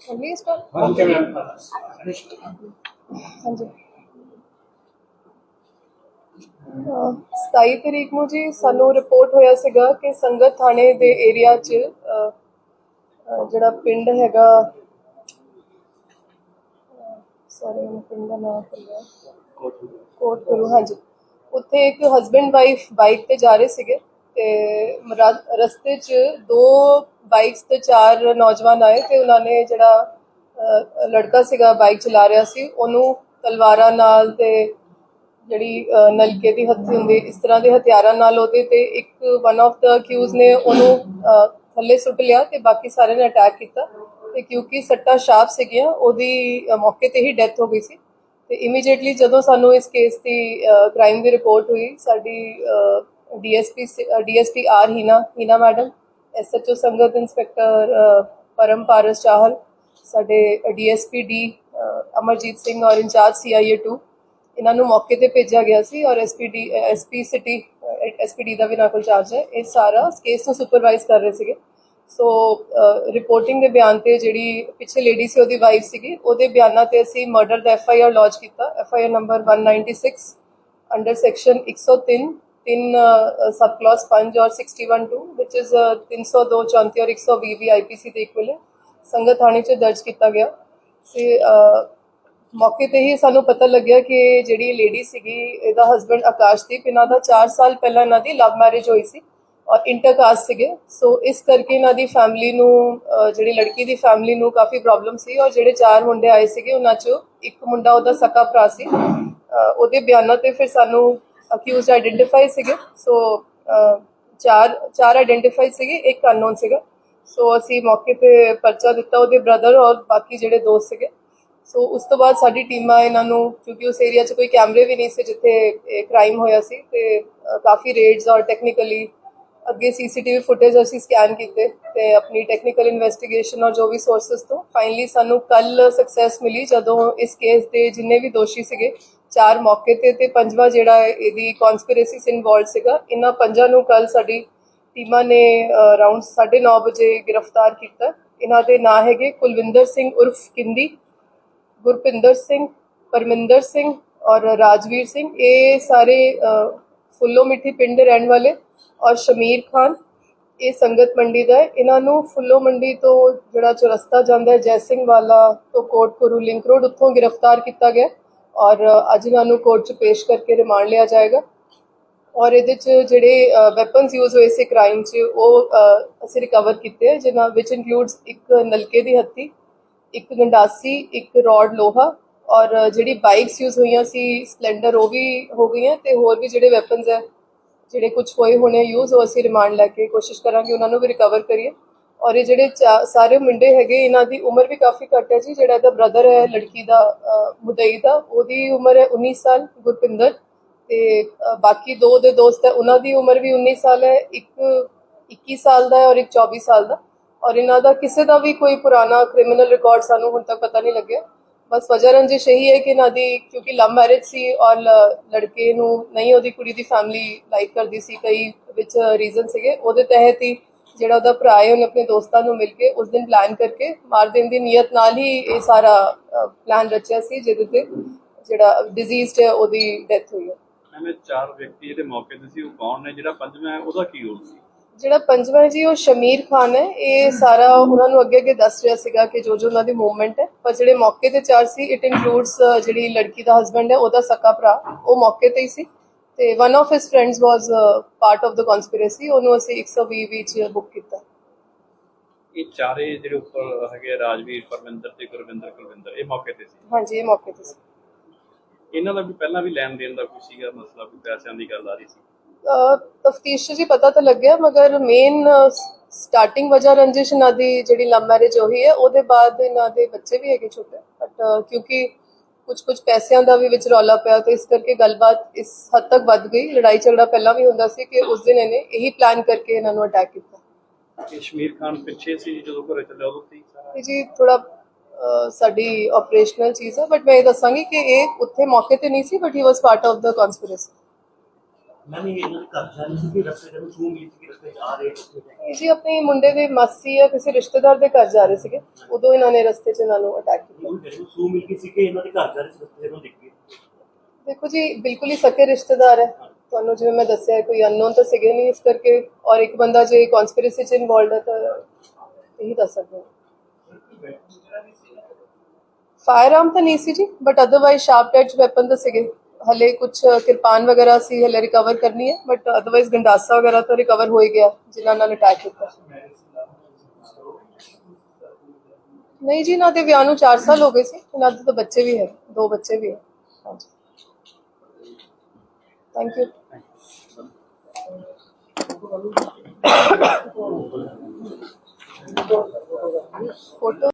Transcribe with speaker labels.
Speaker 1: ਚੱਲੀਏ ਇਸ ਪਰ
Speaker 2: ਓਕੇ ਮੈਮ
Speaker 1: ਹਾਂਜੀ ਅਹ 27 ਤਰੀਕ ਨੂੰ ਜੀ ਸਾਨੂੰ ਰਿਪੋਰਟ ਹੋਇਆ ਸੀਗਾ ਕਿ ਸੰਗਤ ਥਾਣੇ ਦੇ ਏਰੀਆ 'ਚ ਅਹ, ਅਹ, ਜਿਹੜਾ ਪਿੰਡ ਹੈਗਾ ਸਾਰੇ ਮੈਨੂੰ ਪਿੰਡ ਦਾ ਨਾਮ ਭੁੱਲ ਗਿਆ। ਕੋਟ ਕਰੂ ਹਾਂਜੀ। ਉੱਥੇ ਇੱਕ ਹਸਬੰਡ ਵਾਈਫ ਬਾਈਕ ਤੇ ਜਾ ਰਹੇ ਸੀਗੇ ਤੇ ਰਸਤੇ 'ਚ ਦੋ ਬਾਈਕਸ ਤੇ ਚਾਰ ਨੌਜਵਾਨ ਆਏ ਤੇ ਉਹਨਾਂ ਨੇ ਜਿਹੜਾ ਲੜਕਾ ਸੀਗਾ ਬਾਈਕ ਚਲਾ ਰਿਹਾ ਸੀ, ਉਹਨੂੰ ਤਲਵਾਰਾਂ ਨਾਲ ਤੇ ਜਿਹੜੀ ਨਲਕੇ ਦੀ ਹੱਥੀ ਹੁੰਦੀ, ਇਸ ਤਰ੍ਹਾਂ ਦੇ ਹਥਿਆਰਾਂ ਨਾਲ ਉਹਦੇ ਤੇ ਇੱਕ ਵਨ ਆਫ ਦਾ ਅਕਿਊਜ਼ ਨੇ ਉਹਨੂੰ ਥੱਲੇ ਸੁੱਟ ਲਿਆ ਤੇ ਬਾਕੀ ਸਾਰਿਆਂ ਨੇ ਅਟੈਕ ਕੀਤਾ ਤੇ ਕਿਉਂਕਿ ਸੱਟਾਂ ਸ਼ਾਰਪ ਸੀਗੀਆਂ, ਉਹਦੀ ਮੌਕੇ ਤੇ ਹੀ ਡੈਥ ਹੋ ਗਈ ਸੀ। ਤੇ ਇਮੀਡੀਏਟਲੀ ਜਦੋਂ ਸਾਨੂੰ ਇਸ ਕੇਸ ਦੀ ਕ੍ਰਾਈਮ ਦੀ ਰਿਪੋਰਟ ਹੋਈ, ਸਾਡੀ DSP DSP R Heena Heena madam SHO Sangat inspector Param Paras Chahal, ਸਾਡੇ ਡੀਐਸਪੀ ਡੀ ਅਮਰਜੀਤ ਸਿੰਘ ਔਰ ਇੰਚਾਰਜ ਸੀਆਈਏ 2 ਇਹਨਾਂ ਨੂੰ ਮੌਕੇ ਤੇ ਭੇਜਿਆ ਗਿਆ ਸੀ ਔਰ ਐਸਪੀਡੀ ਐਸਪੀ ਸਿਟੀ ਐਸਪੀਡੀ ਦਾ ਵੀ ਨਾਲ ਕੋਲ ਚਾਰਜ ਹੈ, ਇਹ ਸਾਰਾ ਕੇਸ ਨੂੰ ਸੁਪਰਵਾਈਜ਼ ਕਰ ਰਹੇ ਸੀਗੇ। ਸੋ ਰਿਪੋਰਟਿੰਗ ਦੇ ਬਿਆਨ ਤੇ ਜਿਹੜੀ ਪਿੱਛੇ ਲੇਡੀ ਸੀ ਉਹਦੀ ਵਾਈਫ ਸੀਗੀ ਉਹਦੇ ਬਿਆਨਾਂ ਤੇ ਅਸੀਂ ਮਰਡਰ ਦਾ ਐਫ ਆਈ ਆਰ ਲੌਂਚ ਕੀਤਾ F I R number 196 under section 103 ਤਿੰਨ ਸਬ ਕਲਾਸ 5 ਔਰ 612 which is uh, 302 34 ਔਰ 120 ਵੀ ਆਈਪੀਸੀ ਦੇ ਇਕੁਅਲ ਹੈ ਸੰਗਤ ਥਾਣੇ 'ਚ ਦਰਜ ਕੀਤਾ ਗਿਆ। ਤੇ ਮੌਕੇ ਤੇ ਹੀ ਸਾਨੂੰ ਪਤਾ ਲੱਗਿਆ ਕਿ ਜਿਹੜੀ ਲੇਡੀ ਸੀਗੀ ਇਹਦਾ ਹਸਬੰਡ ਆਕਾਸ਼ਦੀਪ ਇਹਨਾਂ ਦਾ 4 ਸਾਲ ਪਹਿਲਾਂ ਇਹਨਾਂ ਦੀ ਲਵ ਮੈਰਿਜ ਹੋਈ ਸੀ। ਔਰ ਇੰਟਰਕਾਸਟ ਸੀਗੇ। ਸੋ ਇਸ ਕਰਕੇ ਇਹਨਾਂ ਦੀ ਫੈਮਿਲੀ ਨੂੰ ਜਿਹੜੀ ਲੜਕੀ ਦੀ ਫੈਮਿਲੀ ਨੂੰ ਕਾਫੀ ਪ੍ਰੋਬਲਮ ਸੀ ਔਰ ਜਿਹੜੇ ਚਾਰ ਮੁੰਡੇ ਆਏ ਸੀਗੇ, ਉਹਨਾਂ ਚੋਂ ਇੱਕ ਮੁੰਡਾ ਉਹਦਾ ਸਕਾ ਭਰਾ ਸੀ। ਉਹਦੇ ਬਿਆਨਾਂ ਤੇ ਫਿਰ ਸਾਨੂੰ ਅਕਿਊਜ਼ਡ ਆਇਡੈਂਟੀਫਾਈ ਸੀਗੇ। ਸੋ ਚਾਰ ਚਾਰ ਆਇਡੈਂਟੀਫਾਈ ਸੀਗੇ, ਇੱਕ ਅਨਨੋਨ ਸੀਗਾ। ਸੋ ਅਸੀਂ ਮੌਕੇ ਤੇ ਪਰਚਾ ਦਿੱਤਾ ਉਹਦੇ ਬ੍ਰਦਰ ਔਰ ਬਾਕੀ ਜਿਹੜੇ ਦੋਸਤ ਸੀਗੇ। ਸੋ ਉਸ ਤੋਂ ਬਾਅਦ ਸਾਡੀ ਟੀਮਾਂ ਇਹਨਾਂ ਨੂੰ, ਕਿਉਂਕਿ ਉਸ ਏਰੀਆ 'ਚ ਕੋਈ ਕੈਮਰੇ ਵੀ ਨਹੀਂ ਸੀ ਜਿੱਥੇ ਕ੍ਰਾਈਮ ਹੋਇਆ ਸੀ ਤੇ ਕਾਫੀ ਰੇਡਸ ਔਰ ਟੈਕਨੀਕਲੀ ਅੱਗੇ ਸੀਸੀਟੀਵੀ ਫੁਟੇਜ ਅਸੀਂ ਸਕੈਨ ਕੀਤੇ ਤੇ ਆਪਣੀ ਟੈਕਨੀਕਲ ਇਨਵੈਸਟੀਗੇਸ਼ਨ ਔਰ ਜੋ ਵੀ ਸੋਰਸਸ ਤੋਂ ਫਾਈਨਲੀ ਸਾਨੂੰ ਕੱਲ ਸਕਸੈਸ ਮਿਲੀ ਜਦੋਂ ਇਸ ਕੇਸ ਦੇ ਜਿੰਨੇ ਵੀ ਦੋਸ਼ੀ ਸੀਗੇ, ਚਾਰ ਮੌਕੇ ਤੇ ਤੇ ਪੰਜਵਾਂ ਜਿਹੜਾ ਇਹਦੀ ਕਨਸਪੀਰੇਸੀ ਇਨਵੋਲਡ ਸੀਗਾ, ਇਹਨਾਂ ਪੰਜਾਂ ਨੂੰ ਕੱਲ ਸਾਡੀ ਟੀਮਾਂ ਨੇ ਅਰਾਊਂਡ 9:30 ਵਜੇ ਗ੍ਰਿਫਤਾਰ ਕੀਤਾ। ਇਹਨਾਂ ਦੇ ਨਾਂ ਹੈਗੇ ਕੁਲਵਿੰਦਰ ਸਿੰਘ ਉਰਫ ਕਿੰਦੀ, ਗੁਰਪਿੰਦਰ ਸਿੰਘ, ਪਰਮਿੰਦਰ ਸਿੰਘ ਔਰ ਰਾਜਵੀਰ ਸਿੰਘ। ਇਹ ਸਾਰੇ ਫੁੱਲੋ ਮਿੱਠੀ ਪਿੰਡ ਦੇ ਰਹਿਣ ਵਾਲੇ ਔਰ ਸ਼ਮੀਰ ਖਾਨ ਇਹ ਸੰਗਤ ਮੰਡੀ ਦਾ ਹੈ। ਇਹਨਾਂ ਨੂੰ ਫੁੱਲੋ ਮੰਡੀ ਤੋਂ ਜਿਹੜਾ ਚੁਰਸਤਾ ਜਾਂਦਾ ਹੈ ਜੈ ਸਿੰਘ ਵਾਲਾ ਤੋਂ ਕੋਟਪੁਰੂ ਲਿੰਕ ਰੋਡ ਉੱਥੋਂ ਗ੍ਰਿਫਤਾਰ ਕੀਤਾ ਗਿਆ ਔਰ ਅੱਜ ਇਹਨਾਂ ਨੂੰ ਕੋਰਟ 'ਚ ਪੇਸ਼ ਕਰਕੇ ਰਿਮਾਂਡ ਲਿਆ ਜਾਏਗਾ। ਔਰ ਇਹਦੇ ਚ ਜਿਹੜੇ ਵੈਪਨਸ ਯੂਜ਼ ਹੋਏ ਸੀ ਕ੍ਰਾਈਮ 'ਚ ਉਹ ਅਸੀਂ ਰਿਕਵਰ ਕੀਤੇ ਹੈ, ਜਿਨ੍ਹਾਂ ਵਿੱਚ ਇਨਕਲੂਡਸ ਇੱਕ ਨਲਕੇ ਦੀ ਹੱਤੀ ਇੱਕ ਗੰਡਾਸੀ ਇੱਕ ਰੋਡ ਲੋਹਾ ਔਰ ਜਿਹੜੀ ਬਾਈਕਸ ਯੂਜ਼ ਹੋਈਆਂ ਸੀ ਸਪਲੈਂਡਰ ਉਹ ਵੀ ਹੋ ਗਈਆਂ ਤੇ ਹੋਰ ਵੀ ਜਿਹੜੇ ਵੈਪਨਸ ਹੈ ਜਿਹੜੇ ਕੁਝ ਹੋਏ ਹੋਣੇ ਯੂਜ਼ ਉਹ ਅਸੀਂ ਰਿਮਾਂਡ ਲੈ ਕੇ ਕੋਸ਼ਿਸ਼ ਕਰਾਂਗੇ, ਉਹਨਾਂ ਨੂੰ ਵੀ ਰਿਕਵਰ ਕਰੀਏ। ਔਰ ਇਹ ਜਿਹੜੇ ਚਾ- ਸਾਰੇ ਮੁੰਡੇ ਹੈਗੇ, ਇਹਨਾਂ ਦੀ ਉਮਰ ਵੀ ਕਾਫੀ ਘੱਟ ਹੈ ਜੀ, ਜਿਹੜਾ ਇਹਦਾ ਬ੍ਰਦਰ ਹੈ, ਲੜਕੀ ਦਾ ਮੁਦਈ ਦਾ, ਉਹਦੀ ਉਮਰ ਹੈ 19 ਸਾਲ, ਗੁਰਪਿੰਦਰ। ਤੇ ਬਾਕੀ ਦੋ ਦੇ ਦੋਸਤ ਹੈ, ਉਹਨਾਂ ਦੀ ਉਮਰ ਵੀ 19 ਸਾਲ ਹੈ, ਇੱਕ 21 ਸਾਲ ਦਾ ਹੈ ਔਰ ਇੱਕ 24 ਸਾਲ ਦਾ। ਔਰ ਇਹਨਾਂ ਦਾ ਕਿਸੇ ਦਾ ਵੀ ਕੋਈ ਪੁਰਾਣਾ ਕ੍ਰਿਮੀਨਲ ਰਿਕਾਰਡ ਸਾਨੂੰ ਹੁਣ ਤੱਕ ਪਤਾ ਨਹੀਂ ਲੱਗਿਆ। ਬਸ ਵਜ੍ਹਾ ਰੰਜਿਸ਼ ਇਹੀ ਹੈ ਕਿ ਇਹਨਾਂ ਦੀ, ਕਿਉਂਕਿ ਲਵ ਮੈਰਿਜ ਸੀ ਔਰ ਲ- ਲੜਕੇ ਨੂੰ ਨਹੀਂ ਉਹਦੀ ਕੁੜੀ ਦੀ ਫੈਮਿਲੀ ਲਾਈਕ ਕਰਦੀ ਸੀ, ਕਈ ਵਿੱਚ ਰੀਜ਼ਨ ਸੀਗੇ। ਉਹਦੇ ਤਹਿਤ ਹੀ ਜਿਹੜਾ ਉਹਦਾ ਭਰਾ ਹੈ, ਉਹਨੇ ਆਪਣੇ ਦੋਸਤਾਂ ਨੂੰ ਮਿਲ ਕੇ ਉਸ ਦਿਨ ਪਲਾਨ ਕਰਕੇ ਮਾਰ ਦੇਣ ਦੀ ਨੀਅਤ ਨਾਲ ਹੀ ਇਹ ਸਾਰਾ ਪਲਾਨ ਰਚਿਆ ਸੀ, ਜਿਹਦੇ ਤੇ ਜਿਹੜਾ ਡਿਜ਼ੀਜ਼ਡ ਹੈ, ਉਹਦੀ ਡੈਥ ਹੋਈ ਹੈ।
Speaker 2: ਮੈਮ ਚਾਰ ਵਿਅਕਤੀ ਜਿਹੜੇ ਮੌਕੇ ਤੇ ਸੀ, ਉਹ ਕੌਣ ਨੇ? ਜਿਹੜਾ ਪੰਜਵਾਂ ਹੈ, ਉਹਦਾ ਕੀ ਰੋਲ ਸੀ?
Speaker 1: ਜਿਹੜਾ ਪੰਜਵਾਂ ਹੈ ਜੀ ਉਹ ਸ਼ਮੀਰ ਖਾਨ ਹੈ। ਇਹ ਸਾਰਾ ਉਹਨਾਂ ਨੂੰ ਅੱਗੇ ਅੱਗੇ ਦੱਸ ਰਿਹਾ ਸੀਗਾ ਕਿ ਜੋ ਜੋ ਉਹਨਾਂ ਦੀ ਮੂਵਮੈਂਟ ਹੈ। ਪਰ ਜਿਹੜੇ ਮੌਕੇ ਤੇ ਚਾਰ ਸੀ ਇਟ ਇਨਕਲੂਡਸ ਜਿਹੜੀ ਲੜਕੀ ਦਾ ਹਸਬੰਡ ਹੈ ਉਹਦਾ ਸਕਾ ਭਰਾ ਉਹ ਮੌਕੇ ਤੇ ਹੀ ਸੀ। ਤੇ one of his friends was part of the conspiracy ਉਹਨੂੰ ਅਸੀਂ 120 ਵਿੱਚ ਬੁੱਕ ਕੀਤਾ।
Speaker 2: ਇਹ ਚਾਰੇ ਜਿਹੜੇ ਉੱਪਰ ਹੈਗੇ ਰਾਜਵੀਰ ਪਰਮਿੰਦਰ ਤੇ ਗੁਰਵਿੰਦਰ ਕੁਲਵਿੰਦਰ ਇਹ ਮੌਕੇ ਤੇ ਸੀ?
Speaker 1: ਹਾਂਜੀ ਇਹ ਮੌਕੇ ਤੇ ਸੀ।
Speaker 2: ਇਹਨਾਂ ਦਾ ਵੀ ਪਹਿਲਾਂ ਵੀ ਲੈਣ ਦੇਣ ਦਾ ਕੋਈ ਸੀਗਾ ਮਸਲਾ ਕੋਈ ਪੈਸਿਆਂ ਦੀ ਗੱਲ ਆ ਰਹੀ ਸੀ?
Speaker 1: ਤਫਤੀਸ਼ ਜੀ ਪਤਾ ਤਾਂ ਲੱਗਿਆ ਮਗਰ ਮੇਨ ਸਟਾਰਟਿੰਗ ਵਜ੍ਹਾ ਰੰਜਿਸ਼ ਇਹਨਾਂ ਦੀ ਜਿਹੜੀ ਲਵ ਮੈਰਿਜ ਹੋਈ ਹੈ ਉਹਦੇ ਬਾਅਦ ਇਹਨਾਂ ਦੇ ਬੱਚੇ ਵੀ ਹੈਗੇ ਛੋਟੇ ਬਟ ਕਿਉਂਕਿ ਕੁਝ ਕੁਝ ਪੈਸਿਆਂ ਦਾ ਵੀ ਵਿੱਚ ਰੌਲਾ ਪਿਆ ਤੇ ਇਸ ਕਰਕੇ ਗੱਲਬਾਤ ਇਸ ਹੱਦ ਤੱਕ ਵੱਧ ਗਈ। ਲੜਾਈ ਝਗੜਾ ਪਹਿਲਾਂ ਵੀ ਹੁੰਦਾ ਸੀ ਕਿ ਉਸ ਦਿਨ ਇਹਨੇ ਇਹੀ ਪਲਾਨ ਕਰਕੇ ਇਹਨਾਂ ਨੂੰ ਅਟੈਕ ਕੀਤਾ।
Speaker 2: ਕਸ਼ਮੀਰ ਖਾਨ ਪਿੱਛੇ ਸੀ ਜਦੋਂ ਘਰੇ ਚੱਲਿਆ ਉਦੋਂ ਸੀ ਸਾਰਾ
Speaker 1: ਜੀ ਥੋੜਾ ਸਾਡੀ ਆਪਰੇਸ਼ਨਲ ਚੀਜ਼ ਹੈ ਬਟ ਮੈਂ ਇਹ ਦੱਸਾਂਗੀ ਕਿ ਇਹ ਉੱਥੇ ਮੌਕੇ ਤੇ ਨਹੀਂ ਸੀ but he was part of the conspiracy
Speaker 3: ਮੈਂ ਵੀ ਇਹਨਾਂ ਦੇ ਘਰ ਜਾ ਰਹੀ ਸੀ ਕਿ ਰਸਤੇ ਦੇ ਵਿੱਚ ਸੂ ਮਿਲੀ ਸੀ ਕਿ ਰਸਤੇ 'ਚ ਆ ਰਹੇ ਉੱਥੇ ਜਾ
Speaker 1: ਇਹ ਜੀ ਆਪਣੇ ਮੁੰਡੇ ਦੇ ਮਾਸੀ ਜਾਂ ਕਿਸੇ ਰਿਸ਼ਤੇਦਾਰ ਦੇ ਘਰ ਜਾ ਰਹੇ ਸੀਗੇ? ਉਦੋਂ ਇਹਨਾਂ ਨੇ ਰਸਤੇ 'ਚ ਇਹਨਾਂ ਨੂੰ ਅਟੈਕ ਕੀਤਾ।
Speaker 3: ਉਹ ਜਿਹੜੇ ਸੂ ਮਿਲ ਗਈ ਸੀ ਕਿ ਇਹਨਾਂ ਦੇ ਘਰ ਜਾ ਰਹੇ ਸੀ ਰਸਤੇ ਨੂੰ ਦਿੱਤੀ
Speaker 1: ਦੇਖੋ ਜੀ ਬਿਲਕੁਲ ਹੀ ਸਕੇ ਰਿਸ਼ਤੇਦਾਰ ਹੈ। ਤੁਹਾਨੂੰ ਜਿਵੇਂ ਮੈਂ ਦੱਸਿਆ ਕੋਈ ਅਨਨੋਨ ਤਾਂ ਸੀਗੇ ਨਹੀਂ ਇਸ ਕਰਕੇ। ਔਰ ਇੱਕ ਬੰਦਾ ਜੇ ਕਨਸਪੀਰੇਸੀ 'ਚ ਇਨਵੋਲਡ ਹੈ ਤਾਂ ਇਹੀ ਦੱਸ ਸਕਦੇ ਹਾਂ। ਫਾਇਰ ਆਰਮ ਤਾਂ ਨਹੀਂ ਸੀ ਜੀ but otherwise sharp edge weapon ਤਾਂ ਸੀਗੇ। ਹਲੇ ਕੁਝ ਕਿਰਪਾਨ ਵਗੈਰਾ ਸੀ, ਹਲੇ ਰਿਕਵਰ ਕਰਨੀ ਹੈ ਬਟ ਅਦਰਵਾਈਜ਼ ਗੰਡਾਸਾ ਵਗੈਰਾ ਤਾਂ ਰਿਕਵਰ ਹੋ ਹੀ ਗਿਆ, ਜਿਨ੍ਹਾਂ ਨਾਲ ਅਟੈਕ ਕੀਤਾ। ਨਹੀਂ ਜੀ, ਇਹਨਾਂ ਦੇ ਵਿਆਹ ਨੂੰ 4 ਸਾਲ ਹੋ ਗਏ ਸੀ, ਇਹਨਾਂ ਦੇ ਤਾਂ ਬੱਚੇ ਵੀ ਹੈ, ਦੋ ਬੱਚੇ ਵੀ ਹੈ। ਹਾਂਜੀ। Thank you photo